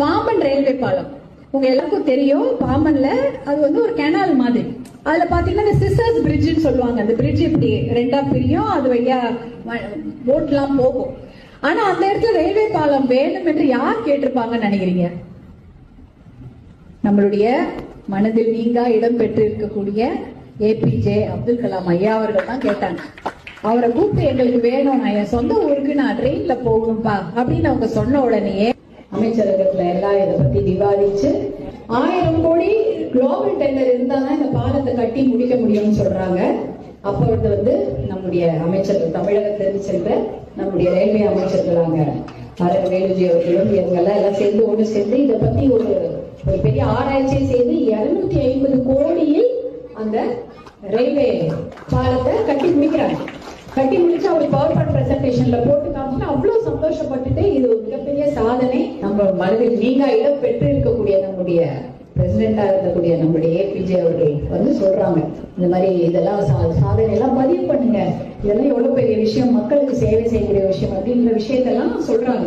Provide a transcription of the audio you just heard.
Pamban railway பாலம். உங்க எல்லாருக்கும் தெரியும் பாம்பன்ல அது வந்து ஒரு கெனால் மாதிரி. அதுல பாத்தீங்கன்னா இந்த சிசர்ஸ் பிரிட்ஜ்னு சொல்லுவாங்க. அந்த பிரிட்ஜ் இப்படி ரெண்டா பிரியும். அது வழியா போட்லாம் போகும். ஆனா அந்த இடத்துல ரயில்வே பாலம் வேணும் என்று யார் கேட்டிருப்பாங்கன்னு நினைக்கிறீங்க? நம்மளுடைய மனதில் நீங்கா இடம் பெற்று இருக்கக்கூடிய ஏபிஜே அப்துல் கலாம் ஐயா அவர்கள் தான் கேட்டாங்க. அவரை கூப்பிட்டு எங்களுக்கு வேணும். நான் என் சொந்த ஊருக்கு நான் ட்ரெயின்ல போகணும்பா அப்படின்னு அவங்க சொன்ன உடனேயே அமைச்சரகத்துல எல்லாம் இதை பத்தி விவாதிச்சு ஆயிரம் கோடி குளோபல் டெண்டர் இருந்தா தான் இந்த பாலத்தை கட்டி முடிக்க முடியும்னு சொல்றாங்க. அப்பொழுது வந்து நம்முடைய அமைச்சர்கள் தமிழகத்திலிருந்து சென்ற நம்முடைய ரயில்வே அமைச்சர்களாங்க அரங்க வேலுஜி அவர்களும் இவங்கெல்லாம் எல்லாம் சேர்ந்து ஒன்று சேர்ந்து இதை பத்தி ஒரு ஒரு பெரிய ஆராய்ச்சி செய்து இருநூத்தி ஐம்பது கோடியில் அந்த ரயில்வே பாலத்தை கட்டி முடிக்கிறாங்க. கட்டி முடிச்சு அவங்க பவர் பாயிண்ட் பிரசன்டேஷன்ல போட்டு காமிச்சு அவ்வளவு சந்தோஷப்பட்டுட்டு இது ஒரு மிகப்பெரிய சாதனை. நம்ம மனதில் நீங்க இடம் பெற்று இருக்கக்கூடிய நம்முடைய பிரசிடென்டா இருக்கக்கூடிய நம்முடைய ஏபிஜே அவர்கள் வந்து சொல்றாங்க. இந்த மாதிரி இதெல்லாம் சாதனை எல்லாம் பதிவு பண்ணுங்க. இதெல்லாம் எவ்வளவு பெரிய விஷயம்? மக்களுக்கு சேவை செய்யக்கூடிய விஷயம் அப்படின்ற விஷயத்தெல்லாம் சொல்றாங்க.